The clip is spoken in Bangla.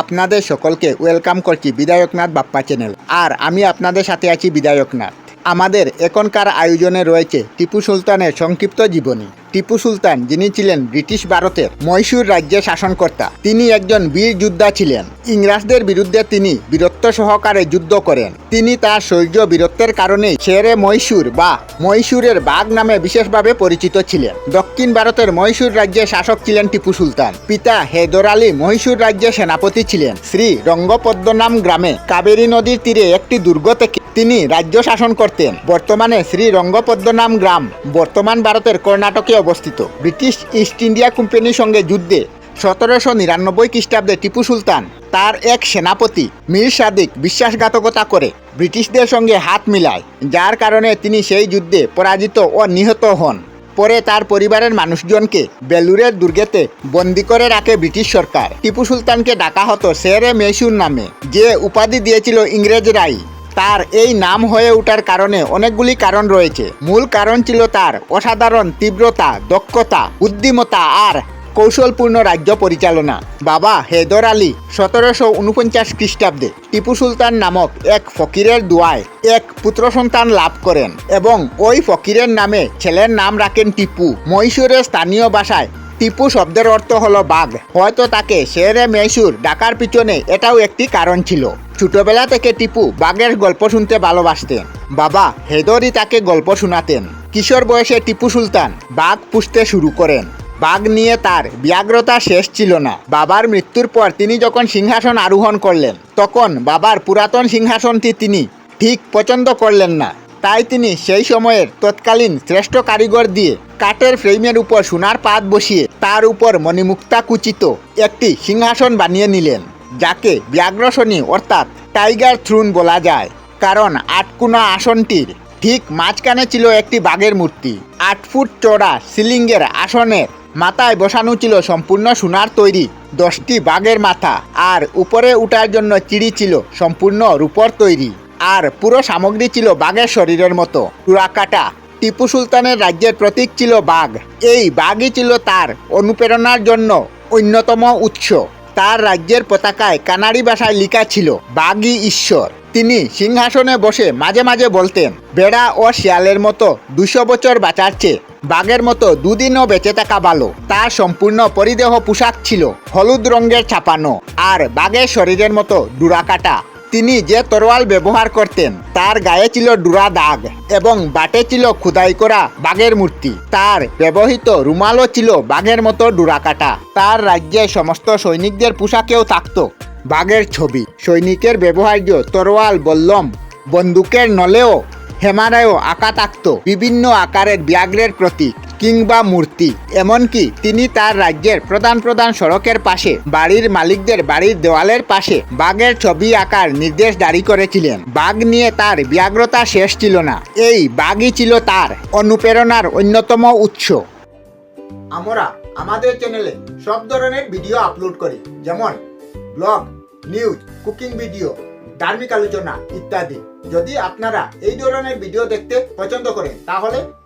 আপনাদের সকলকে ওয়েলকাম করছি বিধায়কনাথ বাপ্পা চ্যানেল। আর আমি আপনাদের সাথে আছি বিধায়কনাথ। আমাদের এখনকার আয়োজনে রয়েছে টিপু সুলতানের সংক্ষিপ্ত জীবনী। টিপু সুলতান, যিনি ছিলেন ব্রিটিশ ভারতের মহীশূর রাজ্যের শাসনকর্তা, তিনি একজন বীর যোদ্ধা ছিলেন। ইংরাজদের বিরুদ্ধে তিনি বীরত্ব সহকারে যুদ্ধ করেন। তিনি তার শৌর্য বীরত্বের কারণেই শেরে মহীশূর বা মহীশূরের বাঘ নামে বিশেষভাবে পরিচিত ছিলেন। দক্ষিণ ভারতের মহীশূর রাজ্যের শাসক ছিলেন টিপু সুলতান। পিতা হেদর আলী মহীশূর রাজ্যের সেনাপতি ছিলেন। শ্রী রঙ্গপদ্মনাম গ্রামে কাবেরী নদীর তীরে একটি দুর্গ থেকে তিনি রাজ্য শাসন করতেন। বর্তমানে শ্রী রঙ্গপদ্মনাম গ্রাম, বর্তমান ভারতের কর্ণাটকে অবস্থিত। ব্রিটিশ ইস্ট ইন্ডিয়া কোম্পানির সঙ্গে যুদ্ধে সতেরোশো নিরানব্বই খ্রিস্টাব্দে টিপু সুলতান তার এক সেনাপতি মীর সাদিক বিশ্বাসঘাতকতা করে ব্রিটিশদের সঙ্গে হাত মিলায়, যার কারণে তিনি সেই যুদ্ধে পরাজিত ও নিহত হন। পরে তার পরিবারের মানুষজনকে বেলুরের দুর্গেতে বন্দি করে রাখে ব্রিটিশ সরকার। টিপু সুলতানকে ডাকা হতো শেরে মেসুর নামে, যে উপাধি দিয়েছিল ইংরেজরাই। তার এই নাম হয়ে ওঠার কারণে অনেকগুলি কারণ রয়েছে। মূল কারণ ছিল তার অসাধারণ তীব্রতা, দক্ষতা, বুদ্ধিমত্তা আর কৌশলপূর্ণ রাজ্য পরিচালনা। বাবা হেদর আলী সতেরোশো উনপঞ্চাশ খ্রিস্টাব্দে টিপু সুলতান নামক এক ফকিরের দোয়ায় এক পুত্র সন্তান লাভ করেন এবং ওই ফকিরের নামে ছেলের নাম রাখেন টিপু। মহীশূরের স্থানীয় ভাষায় টিপু শব্দের অর্থ হলো বাঘ। হয়তো তাকে শেরে মেসুর ডাকার পিছনে এটাও একটি কারণ ছিল। ছোটবেলা থেকে টিপু বাঘের গল্প শুনতে ভালোবাসতেন। বাবা হেদরই তাকে গল্প শোনাতেন। কিশোর বয়সে টিপু সুলতান বাঘ পুষতে শুরু করেন। বাঘ নিয়ে তার ব্যাগ্রতা শেষ ছিল না। বাবার মৃত্যুর পর তিনি যখন সিংহাসন আরোহণ করলেন, তখন বাবার পুরাতন সিংহাসনটি তিনি ঠিক পছন্দ করলেন না। তাই তিনি সেই সময়ের তৎকালীন শ্রেষ্ঠ কারিগর দিয়ে কাঠের ফ্রেমের উপর সোনার পাত বসিয়ে তার উপর মণিমুক্তা কুচিত একটি সিংহাসন বানিয়ে নিলেন, যাকে ব্যাঘ্রশনী অর্থাৎ টাইগার থ্রুন বলা যায়। কারণ আটকুনা আসনটির ঠিক মাঝখানে ছিল একটি বাঘের মূর্তি। আট ফুট চড়া সিলিংয়ের আসনের মাথায় বসানো ছিল সম্পূর্ণ সোনার তৈরি দশটি বাঘের মাথা, আর উপরে উঠার জন্য চিড়ি ছিল সম্পূর্ণ রূপর তৈরি। আর পুরো সামগ্রী ছিল বাঘের শরীরের মতো। চূড়াকাটা টিপু সুলতানের রাজ্যের প্রতীক ছিল বাঘ। এই বাঘই ছিল তার অনুপ্রেরণার জন্য অন্যতম উৎস। তার রাজ্যের পতাকায় কানাড়ি ভাষায় লেখা ছিল, বাঘই ঈশ্বর। তিনি সিংহাসনে বসে মাঝে মাঝে বলতেন, বেড়া ও শিয়ালের মতো দুশো বছর বাঁচার চেয়ে বাঘের মতো দুদিনও বেঁচে থাকা ভালো। তার সম্পূর্ণ পরিদেহ পোশাক ছিল হলুদ রঙের ছাপানো, আর বাঘের শরীরের মতো ডুরাকাটা তিনি যে তরোয়াল ব্যবহার করতেন, তার গায়ে ছিল ডুরা দাগ এবং বাটে ছিল খুদাই করা বাঘের মূর্তি। তার ব্যবহৃত রুমালও ছিল বাঘের মতো ডুরা কাটা। তার রাজ্যে সমস্ত সৈনিকদের পোশাকেও থাকত বাঘের ছবি। সৈনিকের ব্যবহার্য তরোয়াল, বল্লম, বন্দুকের নলেও হেমারায়ও আঁকা থাকতো। বিভিন্ন আকারের ব্যাঘ্রের প্রতীক। কিংবা মূর্তি। এমনকি তিনি তার রাজ্যের প্রধান প্রধান সড়কের পাশে বাড়ির মালিকদের বাড়ির দেওয়ালের পাশে বাঘের ছবি আঁকার নির্দেশ জারি করেছিলেন। বাঘ নিয়ে তার ব্যাগ্রতা শেষ ছিল না। এই বাঘই ছিল তার অনুপ্রেরণার অন্যতম উৎস। আমরা আমাদের চ্যানেলে সব ধরনের ভিডিও আপলোড করি। যেমন ব্লগ নিউজ কুকিং ভিডিও ধার্মিক আলোচনা ইত্যাদি। যদি আপনারা এই ধরনের ভিডিও দেখতে পছন্দ করেন, তাহলে